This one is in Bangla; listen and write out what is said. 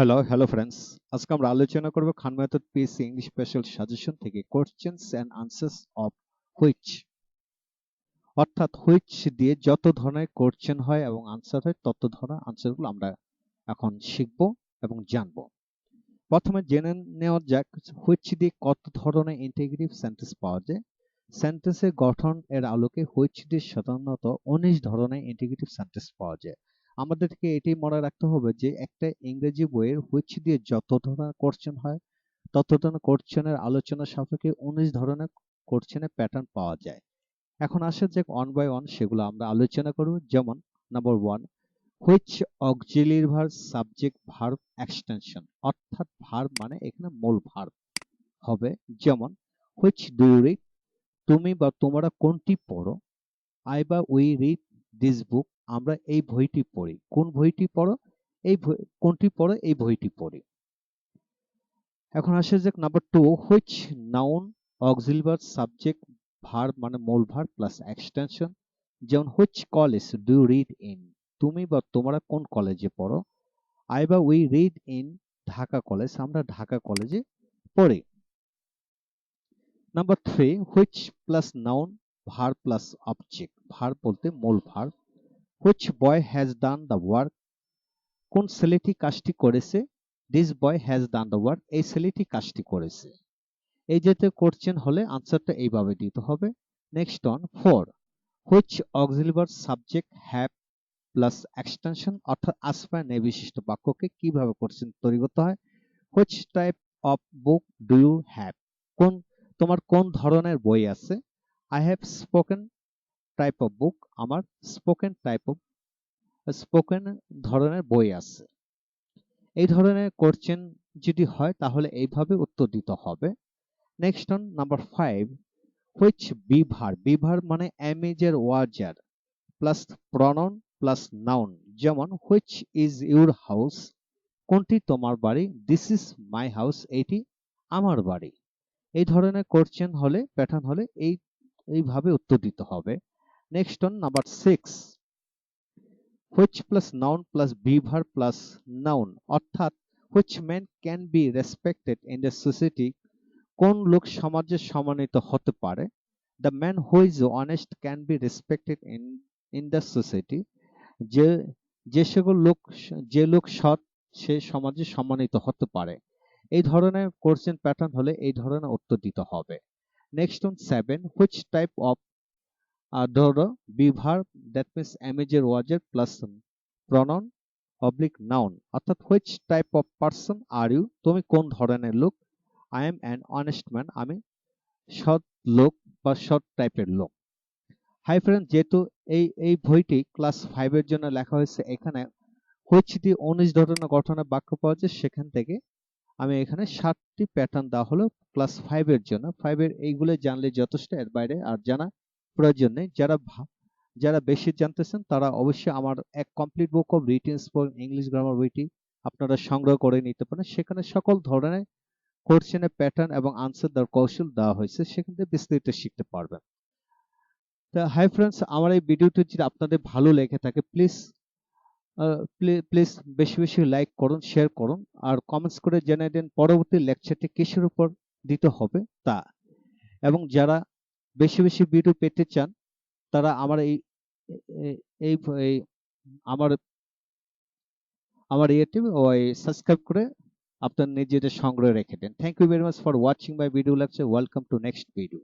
হ্যালো হ্যালো ফ্রেন্ডস আজকে আমরা আলোচনা করব Khan method PSC English special suggestion থেকে questions and answers of which অর্থাৎ হুইচ দিয়ে যত ধরনের কোশ্চেন হয় এবং আনসার হয়, তত ধরনের আনসারগুলো আমরা এখন শিখব এবং জানব। প্রথমে জেনে নেওয়া যাক হুইচ দিয়ে কত ধরনের ইন্টিগ্রেটিভ সেন্টেন্স পাওয়া যায়। সেন্টেন্সের গঠন এর আলোকে হুইচ দিয়ে সাধারণত উনিশ ধরনের ইন্টিগ্রেটিভ সেন্টেন্স পাওয়া যায়। আমাদেরকে এটি মনে রাখতে হবে যে একটা ইংরেজি বইয়ের হুইচ দিয়ে যত ধরনের কোশ্চেন হয়, তত ধরনের কোশ্চেনের আলোচনা সাপেক্ষে উনিশ ধরনের কোশ্চেনের প্যাটার্ন পাওয়া যায়। এখন আসে যে ওয়ান বাই ওয়ান সেগুলো আমরা আলোচনা করব। যেমন number one which auxiliary verb subject verb extension অর্থাৎ ভার্ব মানে এখানে মূল ভার্ব হবে। যেমন হুইচ ডু রিড তুমি বা তোমরা কোনটি পড়ো? আই বা উই রিড দিস বুক আমরা এই বইটি পড়ি। কোন বইটি পড়ো? এই কোনটি পড়ো? এই বইটি পড়ি। এখন আসে যে number two which noun auxiliary verb subject verb মানে মূল ভার্ব প্লাস এক্সটেনশন যেমন which college do read in তুমি বা তোমরা কোন কলেজে পড়ো? আই বা we read in Dhaka college আমরা ঢাকা কলেজে পড়ি। Number three which plus noun verb plus object verb বলতে মূল verb which boy has done the work কোন ছেলেটি কাজটি করেছে? This boy has done the work এই ছেলেটি কাজটি করেছে। এই যেতে করছেন হলে আনসারটা এইভাবে দিতে হবে। Next on four which auxiliary verb subject have plus extension অর্থাৎ আসপায় নেই বিশিষ্ট বাক্যকে কীভাবে করছেন তৈরি করতে হয়? Which type of book do you have কোন, তোমার কোন ধরনের বই আছে? I have spoken type of book আমার স্পোকেন টাইপ অফ স্পোকেন ধরনের বই আছে। এই ধরনের কোশ্চেন যদি হয়, তাহলে এইভাবে উত্তর দিতে হবে। Next on number five which be verb? Be verb মানে am is are was were plus pronoun plus noun যেমন হুইচ ইজ ইউর হাউস কোনটি তোমার বাড়ি? দিস ইজ মাই হাউস এইটি আমার বাড়ি। এই ধরনের কোশ্চেন হলে প্যাটার্ন হলে এই, এইভাবে উত্তর দিতে হবে। Next on number six which plus noun plus be verb plus noun অর্থাৎ which man can be respected in the society কোন লোক সমাজে সম্মানিত হতে পারে? The man who is honest can be respected in in the society যে যে সকল লোক, যে লোক সৎ, সে সমাজে সম্মানিত হতে পারে। এই ধরনের কোশ্চেন প্যাটার্ন হলে এই ধরনের উত্তর দিতে হবে। Next on seven which type of ধরো be verb that means am is are was were plus pronoun oblique noun অর্থাৎ which type of person are you তুমি কোন ধরনের লোক? I am an honest man আমি সৎ লোক বা সৎ টাইপের লোক। হাই ফ্রেন্ড যেহেতু এই এই বইটি ক্লাস ফাইভের জন্য লেখা হয়েছে, এখানে হুইচ দিয়ে উনিশ ধরনের গঠনের বাক্য পাওয়া যায়, সেখান থেকে আমি এখানে সাতটি প্যাটার্ন দেওয়া হলো ক্লাস ফাইভের জন্য। ফাইভের এইগুলো জানলে যথেষ্ট, এর বাইরে আর জানা প্রয়োজন নেই যারা যারা বেশি জানতেছেন তারা অবশ্যই আমার এক complete book of written spoken English grammar বইটি আপনারা সংগ্রহ করে নিতে পারেন। সেখানে সকল ধরনের কোশ্চেনের প্যাটার্ন এবং আনসার দেওয়ার কৌশল দেওয়া হয়েছে, সেখান থেকে বিস্তারিত শিখতে পারবেন। তা হাই ফ্রেন্ডস আমার এই ভিডিওটি যদি আপনাদের ভালো লেগে থাকে প্লিজ প্লিজ বেশি বেশি লাইক করুন শেয়ার করুন, আর কমেন্টস করে জানিয়ে দেন, পরবর্তী লেকচারটি কিসের উপর দিতে হবে, তা, এবং যারা বেশি বেশি ভিডিও পেতে চান, তারা আমার এই এই আমার আমার ইয়েটি ওই সাবস্ক্রাইব করে আপনার নিজেদের সংগ্রহে রেখে দেন। Thank you very much for watching my video লাগছে ওয়েলকাম টু নেক্সট ভিডিও